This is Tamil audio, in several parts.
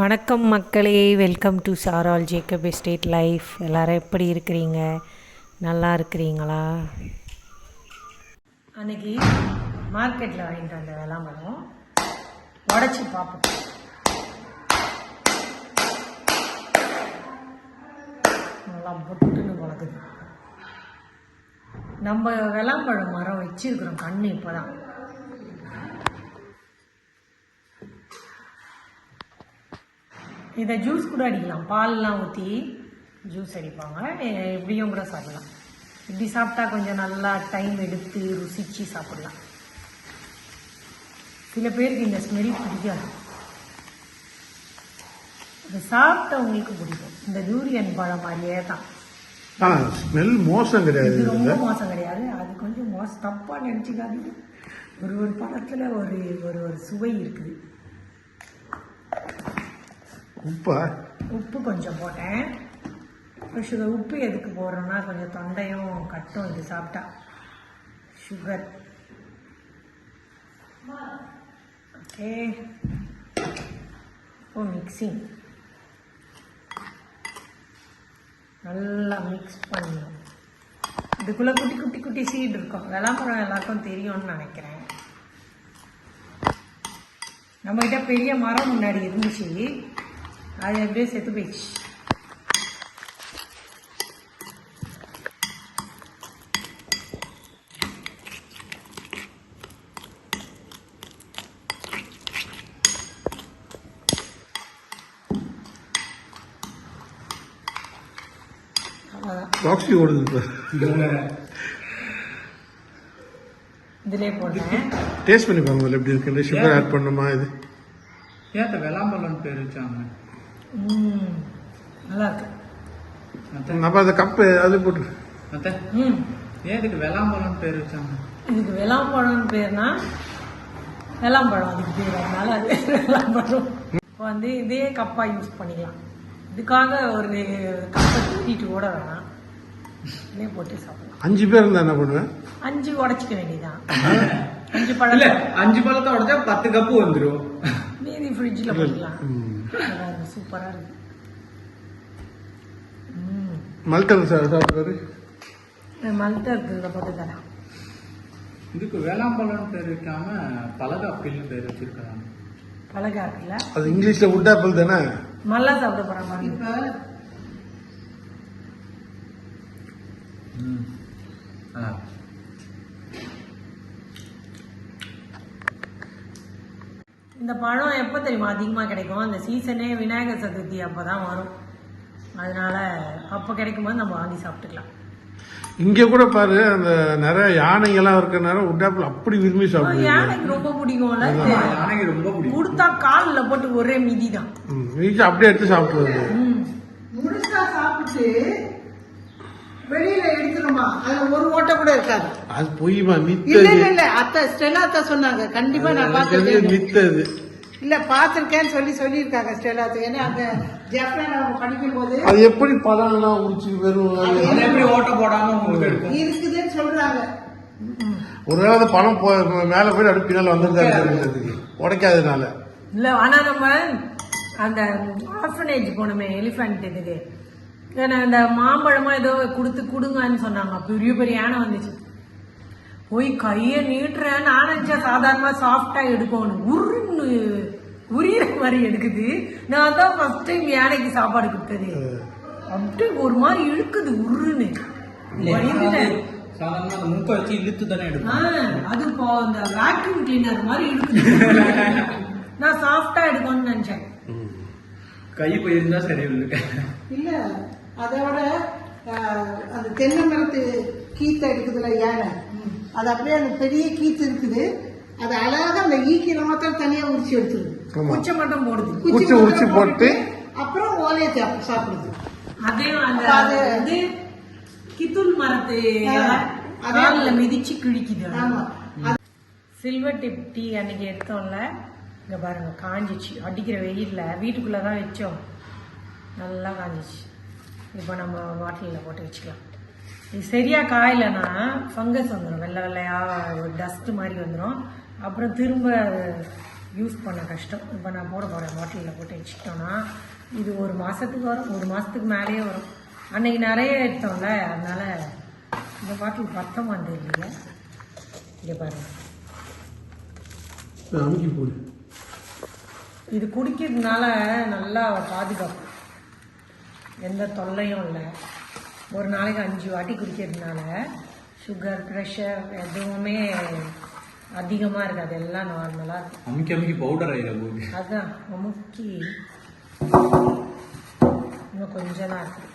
வணக்கம் மக்களே. Welcome to Saaral Jacob estate life எல்லாரும் எப்படி இருக்கிறீங்க? நல்லா இருக்கிறீங்களா? அன்னைக்கு மார்க்கெட்டில் வாங்கிட்டு வந்த விளாம்பரம் உடச்சி பார்ப்போம். நல்லா பொட்டுன்னு வளர்க்குது நம்ம விளாம்பழம் மரம் வச்சிருக்கிறோம். கண்ணு இப்போதான். இதை ஜூஸ் கூட அடிக்கலாம். பால்லாம் ஊற்றி ஜூஸ் அடிப்பாங்க. எப்படியும் கூட சாப்பிடலாம். இப்படி சாப்பிட்டா கொஞ்சம் நல்லா டைம் எடுத்து ருசிச்சு சாப்பிடலாம். சில பேருக்கு இந்த ஸ்மெல் பிடிக்காது. இது சாப்பிட்டவங்களுக்கு பிடிக்கும். இந்த டூரியன் பழம் மாதிரியே தான். ஸ்மெல் மோசம் கிடையாது இது ரொம்ப. மோசம் கிடையாது. அது கொஞ்சம் மோசம். தப்பா நினைச்சுக்காதீங்க. ஒரு ஒரு பழத்துல ஒரு ஒரு ஒரு சுவை இருக்குது. உப்பா. உப்பு கொஞ்சம் போட்டேன். சுகர் உப்பு எதுக்கு போடுறோம்னா கொஞ்சம் தொண்டையும் கட்டும் இது சாப்பிட்டா. சுகர் ஓகே இப்போ மிக்சிங் நல்லா மிக்ஸ் பண்ணணும். இதுக்குள்ளே குட்டி குட்டி குட்டி சீடு இருக்கும். விளாம்பரம் எல்லாருக்கும் தெரியும்னு நினைக்கிறேன். நம்மகிட்ட பெரிய மரம் முன்னாடி இருந்துச்சு. அது அப்படியே செத்து போயிடுச்சு அவ்வளோதான் ராக்ஸி ஓடுது இப்ப இதிலே போட்டேன் டேஸ்ட் பண்ணி பாருங்க முதல்ல எப்படி இருக்கு சுகர் ஆட் பண்ணுமா இது ஏத்த வெளாம்பழம் பேர் வச்சாங்க ம் நல்லா இருக்கு அப்ப அந்த கப்பு அது போட்டு. அத்தை. ம். ஏன் இதுக்கு வெளாம்பழம் பேர் வச்சாங்க? இதுக்கு வெளாம்பழம்னு பேர்னா வெளாம்பழம் அதுக்கு பேர். அதனால அது வெளாம்பழம் இப்போ வந்து இதே கப்பா யூஸ் பண்ணிக்கலாம். இதுக்காக ஒரு கப்பை தூக்கிட்டு ஓட வேணாம். இதே போட்டு சாப்பிடலாம். அஞ்சு பேர் இருந்தா என்ன பண்ணுவேன் அஞ்சு உடச்சிக்க வேண்டியதான் அஞ்சு இல்ல பழம் அஞ்சு பழத்தை உடைச்சா பத்து கப்பு வந்துரும். மீதி ஃப்ரிட்ஜில் போட்டுக்கலாம் ம். நல்லா இருக்கு சூப்பராக இருக்கு. ம். மல்டன் சார் சாப்பிட்டாரு மல்ட்ட இருக்கிறத போட்டு தரேன். இதுக்கு வேளாம்பழம் பேர் வைக்காம பலகாப்பில்னு பேர் வச்சிருக்காங்க இருக்குல்ல அது இங்கிலீஷ்ல உட் ஆப்பிள் தானே? மல்லா சாப்பிட போகிறேன் பாருங்க. ம். ஆ. இந்த பழம் எப்போ தெரியுமா அதிகமாக கிடைக்கும்? அந்த சீசனே விநாயகர் சதுர்த்தி அப்போ தான் வரும். அதனால அப்போ கிடைக்கும்போது நம்ம வாங்கி சாப்பிட்டுக்கலாம். இங்க கூட பாரு அந்த நிறைய யானைகள்லாம் இருக்கிற நேரம் உட் ஆப்பிள் அப்படி விரும்பி சாப்பிடுவீங்க. யானைக்கு ரொம்ப பிடிக்கும்ல. யானைக்கு ரொம்ப பிடிக்கும். கொடுத்தா காலில் போட்டு ஒரே மிதி தான் அப்படியே எடுத்து சாப்பிடுறது ம். முழுசா சாப்பிட்டு அதுல ஒரு ஓட்டை கூட இருக்காது. அது பொய்மா இல்ல இல்ல இல்ல. அத்தை ஸ்டெல்லா அத்தை சொன்னாங்க. கண்டிப்பா நான் பார்த்திருக்கேன். மித்தது. இல்ல பாத்திருக்கேன்னு சொல்லி சொல்லியிருக்காங்க ஸ்டெல்லா அத்தை ஏன்னா அங்க ஜெஃப்னா நம்ம படிக்கும் போது அது எப்படி பழம்லாம் உரிச்சு வெறும் அது- எப்படி ஓட்ட போடாம உங்களுக்கு இருக்குதுன்னு சொல்றாங்க. ஒருவேளை அந்த பழம் போ மேல போய் அடுப்பு பின்னால வந்துருந்தாரு உடைக்காததுனால. இல்லை ஆனால் நம்ம அந்த ஆர்ஃபனேஜ் போனோமே எலிஃபண்ட் இதுக்கு. ஏன்னா அந்த மாம்பழமா ஏதோ கொடுத்து கொடுங்கன்னு சொன்னாங்க. பெரிய பெரிய யானை வந்துச்சு. போய் கையை நீட்டுறேன் நான் நினச்சேன். சாதாரணமாக சாஃப்டாக எடுக்கணும் உருன்னு உரியிற மாதிரி எடுக்குது. நான் தான் ஃபர்ஸ்ட் டைம் யானைக்கு சாப்பாடு கொடுத்தது. அப்படியே ஒரு மாதிரி இழுக்குது உருன்னு. மூக்கை வச்சு இழுத்து தானே ஆ, எடுக்கும் அது இப்போ அந்த வேக்யூம் கிளீனர் மாதிரி இழுக்குது. நான் சாஃப்டா எடுக்கணும்னு நினைச்சேன். கை போயிருந்தா சரி இல்லை அதோட அந்த தென்னை மரத்து கீத்து எடுக்குதுல யானை. அது அப்படியே அந்த பெரிய கீத்து இருக்குது. அது அழகா அந்த ஈக்கில மாத்திரம் தனியா உரிச்சு எடுத்துருது குச்சை மட்டும் போடுது. குச்சி உரிச்சு போட்டு அப்புறம் ஓலையை சாப்~ சாப்பிடுது. அதையும் அந்த அது- இது கித்துல் மரத்து ஆ, அதே- காலில் மிதிச்சு கிழிக்குது. ஆமா. சில்வர் டிப் டீ அன்னைக்கு எடுத்தோம்ல. இங்கே பாருங்கள் காஞ்சிச்சு. அடிக்கிற வெயில்ல வீட்டுக்குள்ளே தான் வச்சோம். நல்லா காஞ்சிச்சு. இப்போ நம்ம பாட்டிலில் போட்டு வச்சுக்கலாம். இது சரியாக காயலைன்னா ஃபங்கஸ் வந்துடும் வெள்ளை வெள்ளையாக ஒரு டஸ்ட்டு மாதிரி வந்துடும் அப்புறம் திரும்ப யூஸ் பண்ண கஷ்டம். இப்போ நான் போட போகிறேன் பாட்டிலில் போட்டு வச்சுக்கிட்டோன்னா இது ஒரு மாதத்துக்கு வரும் ஒரு மாதத்துக்கு மேலேயே வரும். அன்னைக்கு நிறைய எடுத்தோம்ல அதனால் இந்த பாட்டில் பத்தமாக தெரியல இங்கே பாருங்கள் அமுக்கி போடு. இது குடிக்கிறதுனால நல்லா பாதுகாப்பு எந்த தொல்லையும் இல்லை. ஒரு நாளைக்கு அஞ்சு வாட்டி குடிக்கிறதுனால சுகர் ப்ரெஷர் எதுவுமே அதிகமாக இருக்காது. எல்லாம் நார்மலாக இருக்கும். அமுக்கி அமுக்கி பவுடர் ஆயிட போகுது அதான் முக்கி இன்னும் கொஞ்சம் தான் இருக்கு.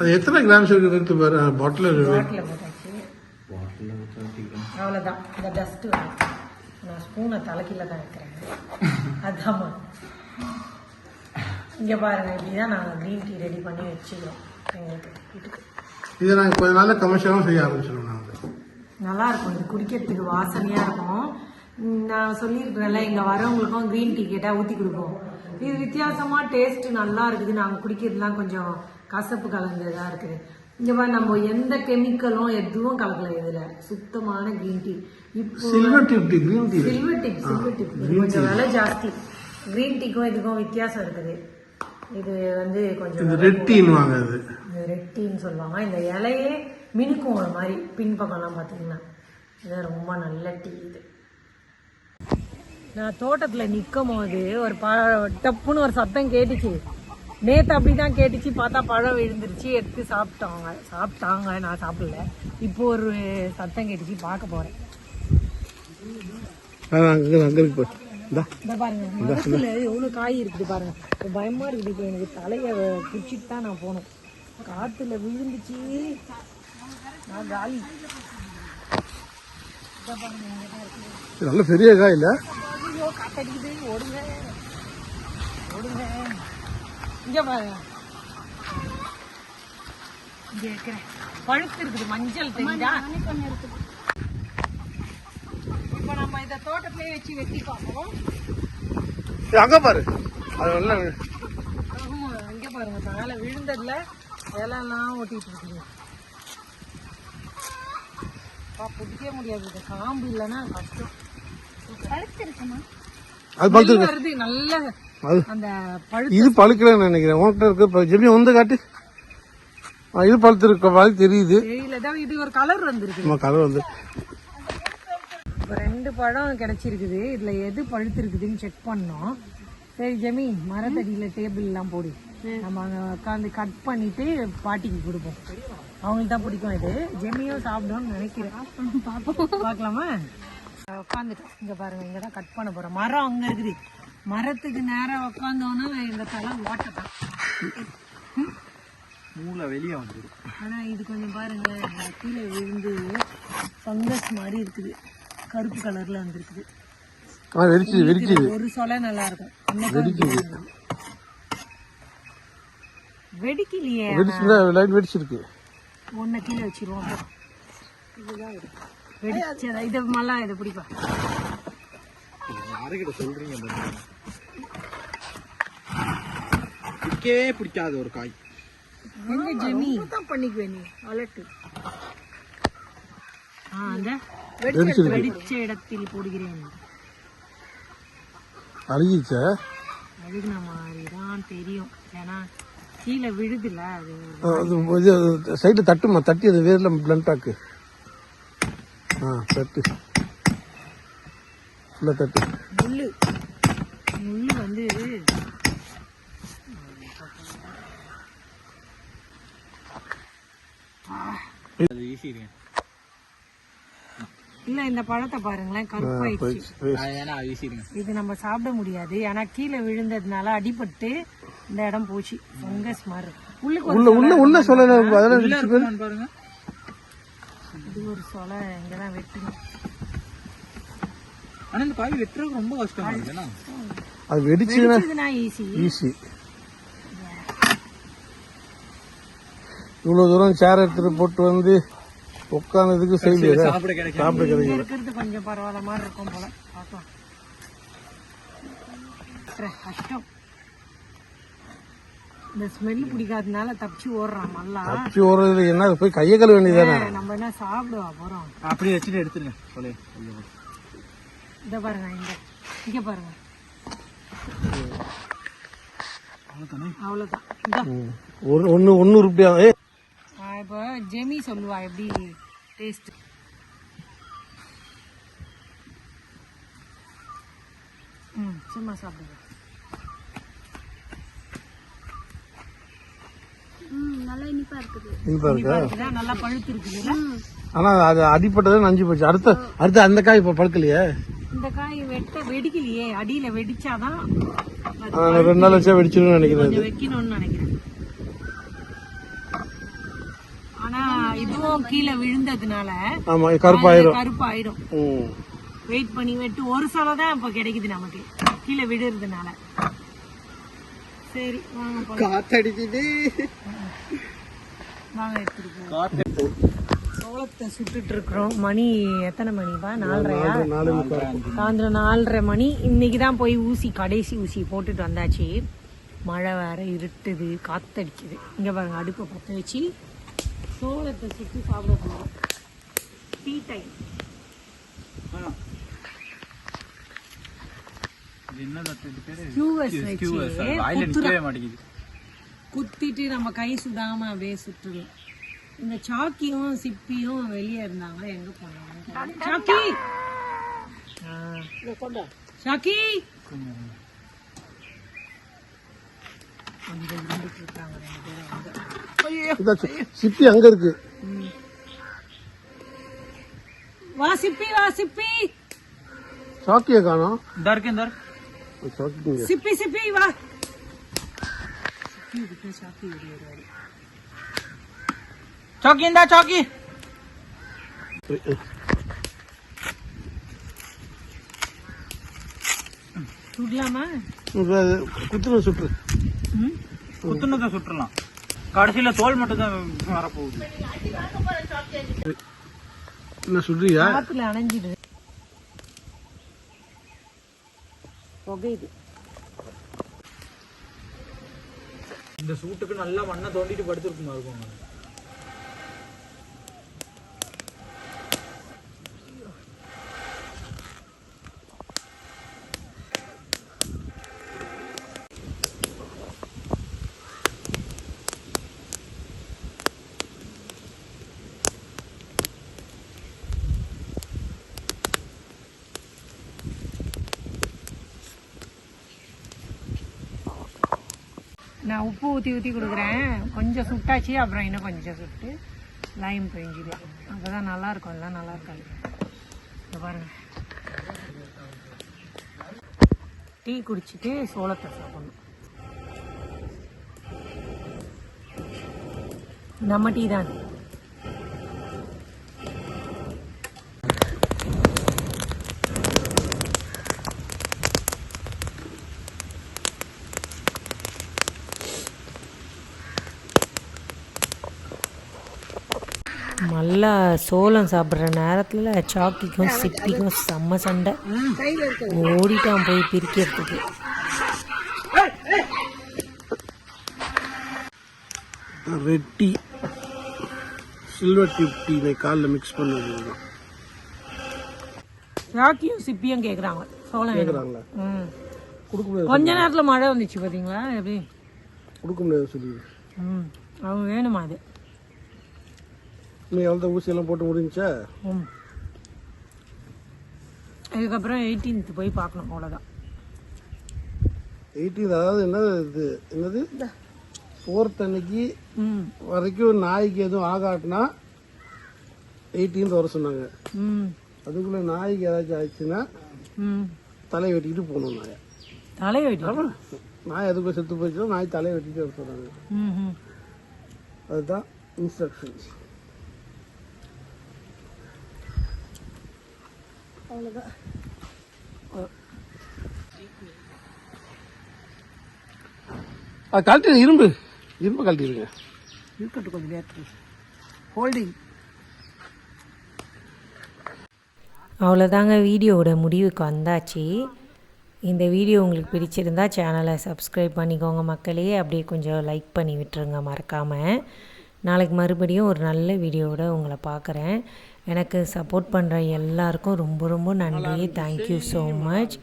அது எத்தனை கிராம்ஸ் இருக்குது பாரு? பாட்டில் பாட்டில். அவ்வளோதான் இந்த டஸ்ட்டு நான் ஸ்பூனை தலைக்கீழ தான் வைக்கிறேன். அதாம்மா. இங்கே பாருங்க இப்படிதான் நாங்கள் க்ரீன் டீ ரெடி பண்ணி வச்சுக்கிறோம். எங்களுக்கு வீட்டுக்கு. இதை நாங்கள் கொஞ்ச நாளில் கமர்ஷியலாகவும் செய்ய ஆரம்பிச்சிடுவோம் நாங்கள் நல்லா இருக்கும். இது குடிக்கிறதுக்கு வாசனையாக இருக்கும். நான் சொல்லியிருக்கிறேன்ல இங்கே வரவங்களுக்கும் க்ரீன் டீ கேட்டால் ஊற்றி கொடுப்போம். இது வித்தியாசமாக டேஸ்ட் நல்லா இருக்குது. நாங்கள் குடிக்கிறதுலாம் கொஞ்சம் கசப்பு கலந்ததாக இருக்குது. இங்கே நம்ம எந்த கெமிக்கலும் எதுவும் கலக்கல இதில். சுத்தமான க்ரீன் டீ இப்போ silver tip tea green tea silver tip silver tip கொஞ்சம் விலை ஜாஸ்தி. க்ரீன் டீக்கும் இதுக்கும் வித்தியாசம் இருக்குது. இது வந்து கொஞ்சம் இந்த ரெட் டீன்னுவாங்க அது. ரெட் டீன்னு சொல்லுவாங்க. இந்த இலையே மினுக்கும் ஒரு மாதிரி பின்பக்கம்லாம் பார்த்தீங்கன்னா. இது ரொம்ப நல்ல டீ இது. நான் தோட்டத்தில் நிற்கும் போது ஒரு ப டப்புன்னு ஒரு சத்தம் கேட்டுச்சு. நேற்று அப்படி தான் கேட்டுச்சு பார்த்தா பழம் விழுந்துருச்சு எடுத்து சாப்பிட்டாங்க. சாப்பிட்டாங்க நான் சாப்பிடல. இப்போ ஒரு சத்தம் கேட்டுச்சு பார்க்க போகிறேன் பாருங்க மரத்துல எவ்வளவு காய் இருக்குது பாருங்க. இப்ப பயமா இருக்குது இப்போ எனக்கு தலைய பிடிச்சிட்டு தான் நான் போகணும். காத்துல விழுந்துச்சு. நான் காலி. நல்ல பெரிய காய் இல்லை? ஓடுங்க. ஓடுங்க. இங்க பாருங்க இங்க இருக்கிறேன் பழுத்து இருக்குது மஞ்சள் தெரியுதா? இப்ப நம்ம இத தோட்டத்திலேயே வச்சு வெட்டி பார்ப்போம். அங்கே பாரு. அது நல்லா இங்க பாருங்க மேல விழுந்ததுல இலையெல்லாம் ஒட்டிட்டு அப்பா, பிடிக்கவே முடியாது. இந்த காம்பு இல்லைன்னா கஷ்டம். அது பழுத்து ஸ்மெல் வருது நல்ல அது அந்த பழு இது பழுக்கலன்னு நினைக்கிறேன். உன்கிட்ட இருக்கு. இப்போ ஜெமி வந்து காட்டு. இது பழுத்து இருக்க மாதிரி தெரியுது. இது ஒரு கலர் வந்திருக்கு. கலர் வந்து. இப்போ ரெண்டு பழம் கிடைச்சிருக்குது. இதுல எது பழுத்து இருக்குதுன்னு செக் பண்ணோம். சரி ஜெமி மரத்தடியில டேபிள் எல்லாம் போடு. நம்ம அங்க உட்காந்து கட் பண்ணிட்டு பாட்டிக்கு கொடுப்போம். அவங்களுக்கு தான் பிடிக்கும் இது. ஜெமியும் சாப்பிடும்னு நினைக்கிறேன். பார்க்கலாமா? உட்காந்துட்டோம் இங்க பாருங்க இங்க தான் கட் பண்ண போறோம். மரம் அங்க இருக்குது. மரத்துக்கு நேரா உட்காந்தோன்னா இந்த தலை ஓட்டத்தான் மூளை வெளியே வந்துடும் ஆனா இது கொஞ்சம் பாருங்க இந்த கீழே விழுந்து ஃபங்கஸ் மாதிரி இருக்குது. கருப்பு கலர்ல வந்திருக்குது. வெடிச்சுது ஒரு சொலை நல்லா இருக்கும். காலத்துல வெடிக்கலையே வெடிச்சுதா லைட் வெடிச்சிருக்கு. ஒன்ன கீழே வச்சிருவோம். இதுதான். வெடிச்சதா? இதை மல்லா இதை பிடிப்பா. யாருக்கிட்ட சொல்றீங்க பிடிக்கவே பிடிக்காத ஒரு காய். எங்க ஜெமி? தான் பண்ணிக்குவேன் நீ அலட்டு. ஆ அந்த வெடிச்ச இடத்தில் போடுகிறேன். அழுகிச்சா அழுகுன மாதிரி தான் தெரியும். ஏன்னா கீழே விழுதுல அது. சைடில் தட்டுமா? தட்டி அது வேரில் பிளண்ட் ஆக்கு. ஆ தட்டு. ஃபுல்லாக தட்டு. முள்ளு. முள்ளு வந்து அது இல்ல இந்த பழத்தை பாருங்களேன் கருப்பாயிடுச்சு. இது நம்ம சாப்பிட முடியாது. ஏன்னா கீழே விழுந்ததுனால அடிபட்டு இந்த இடம் போச்சு. ஃபங்கஸ் மாதிரி. உள்ளுக்கு உள்ள உள்ள உள்ள அதெல்லாம். பாருங்க. இது ஒரு சொலை இங்கதான் வெட்டணும் ஆனா இந்த காய் வெட்டுறது ரொம்ப கஷ்டமா இருக்குண்ணா அது வெடிச்சதுன்னா ஈஸி ஈஸி இவ்வளோ தூரம் சேர் எடுத்துட்டு போட்டு வந்து உட்காந்ததுக்கு சைடு சாப்பிட கிடைக்கும். சாப்பிட கொஞ்சம் பரவாயில்ல மாதிரி இருக்கும் போல. பார்க்கலாம். கஷ்டம். இந்த ஸ்மெல் பிடிக்காதனால தப்பிச்சு ஓடுறான் நல்லா தப்பி ஓடுறதுல என்ன? போய் கையை கழுவ வேண்டியதானே நம்ம என்ன சாப்பிடுவா போறோம். அப்படியே வச்சுட்டு எடுத்துருங்க சொல்லு இத பாருங்க இங்க இங்க பாருங்க. ஒரு ஒன்று ஒன்று ரூபாயா இப்போ ஜெமி சொல்லுவா எப்படி டேஸ்ட் ம் சும்மா சாப்பிடுங்க. இனிப்பா இருக்கா? இதான் நல்லா பழுத்து இருக்குதுல்ல? ஆனா அது அடிப்பட்டதே நஞ்சு போச்சு. அடுத்த அடுத்து அந்த காய் இப்ப பழுக்கலையே? இந்த காய் வெட்ட வெடிக்கலையே அடியில வெடிச்சாதான் ரெண்டு நாள் வச்சா வெடிச்சிடும் நினைக்கிறேன் கொஞ்சம் வைக்கணும்னு நினைக்கிறேன். ஆனா இதுவும் கீழே விழுந்ததுனால ஆமா கருப்பாயிரும். கருப்பாயிடும் ம். வெயிட் பண்ணி வெட்டு ஒரு சலை தான் இப்ப கிடைக்குது நமக்கு. கீழே விடுறதுனால சரி வாங்க போலாம். காத்தடிக்குது. வாங்க எடுத்துட்டு சோளத்தை சுட்டுட்டு இருக்கிறோம் மணி எத்தனை மணிப்பா நாலரையா. சாயந்தரம் நாலரை மணி. இன்னைக்கு தான் போய் ஊசி கடைசி ஊசி போட்டுட்டு வந்தாச்சு. மழை வேற இருட்டுது காத்தடிக்குது. இங்க பாருங்க அடுப்பை பற்ற வச்சு சோளத்தை சுட்டு சாப்பிட போகிறோம் டீ டைம் குத்திட்டு நம்ம கை சுடாம அப்படியே சுட்டுறோம். இந்த சாக்கியும் சிப்பியும் வெளியே இருந்தாங்க எங்க போனாங்க? சாக்கி! ஆ. சாக்கி! சிப்பி அங்க இருக்கு. வா சிப்பி வா சிப்பி! சாக்கிய காணோம். இந்த இருக்கு இந்த சிப்பி சிப்பி வா. சிப்பி சாக்கி சாக்கி இந்தா சாக்கி சுடலாமா? குத்துன சுற்று ம்? குத்துனதை சுட்டுறலாம். கடைசியில தோல் மட்டும் தான் வரப்போகுது. என்ன சுடுறியா? காத்துல அணைஞ்சிடுது புகையுது. இந்த சூட்டுக்கு நல்லா மண்ணை தோண்டிட்டு படுத்துருக்குமா இருக்கும் நான் உப்பு ஊற்றி ஊற்றி கொடுக்குறேன். கொஞ்சம் சுட்டாச்சு அப்புறம் இன்னும் கொஞ்சம் சுட்டு லைம் பிழிஞ்சிடலாம் அப்போ தான் நல்லாயிருக்கும் எல்லாம் நல்லா இருக்காது. இங்க பாருங்கள் டீ குடிச்சிட்டு சோளத்தை சாப்பிடணும். நம்ம டீ தான். நல்லா சோளம் சாப்பிட்ற நேரத்தில் சாக்கிக்கும் சிப்பிக்கும் செம்ம சண்டை. ஓடிட்டான் போய் பிரிக்கிறதுக்கு. Red tea silver tube tea காலில் மிக்ஸ் பண்ணது சாக்கியும் சிப்பியும் கேட்குறாங்க சோளம். கேட்குறாங்களா ம். கொஞ்ச நேரத்தில் மழை வந்துச்சு பார்த்தீங்களா எப்படி? கொடுக்க முடியாது சொல்லி ம். அவங்க வேணுமா அது? இன்னும் எவ்வளோ ஊசியெல்லாம் போட்டு முடிஞ்சா ம் அதுக்கப்புறம் எயிட்டீன்த் போய் பார்க்கணும் அவ்வளோதான் எயிட்டீன் அதாவது என்னது இது? என்னது? ஃபோர்த் அன்னைக்கு ம். வரைக்கும் நாய்க்கு எதுவும் ஆகாட்டினா எயிட்டீன்த் வர சொன்னாங்க. ம். அதுக்குள்ள நாய்க்கு ஏதாச்சும் ஆயிடுச்சுன்னா தலையை வெட்டிட்டு போகணும் நாயை. தலை வெட்டி. நாய் அதுக்குள்ள செத்து போச்சுன்னா நாய் தலையை வெட்டிட்டு வர சொன்னாங்க. அதுதான் இன்ஸ்ட்ரக்ஷன்ஸ் அது கழட்டி இரும்பு. இரும்பு கழட்டிடுங்க இருக்கட்டும் கொஞ்சம் நேரத்துக்கு ஹோல்டிங் அவ்வளோதாங்க வீடியோவோட முடிவுக்கு வந்தாச்சு. இந்த வீடியோ உங்களுக்கு பிடிச்சிருந்தா சேனலை சப்ஸ்கிரைப் பண்ணிக்கோங்க மக்களே. அப்படியே கொஞ்சம் லைக் பண்ணி விட்டுருங்க மறக்காமல் நாளைக்கு மறுபடியும் ஒரு நல்ல வீடியோவோட உங்களை பார்க்குறேன். எனக்கு சப்போர்ட் பண்ணுற எல்லாருக்கும் ரொம்ப ரொம்ப நன்றி. Thank you so much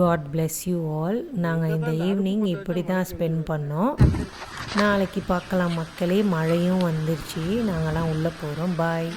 God bless you all நாங்கள் இந்த ஈவினிங் இப்படி தான் ஸ்பெண்ட் பண்ணோம். நாளைக்கு பார்க்கலாம் மக்களே. மழையும் வந்துருச்சு. நாங்கள்லாம் உள்ளே போகிறோம் பாய்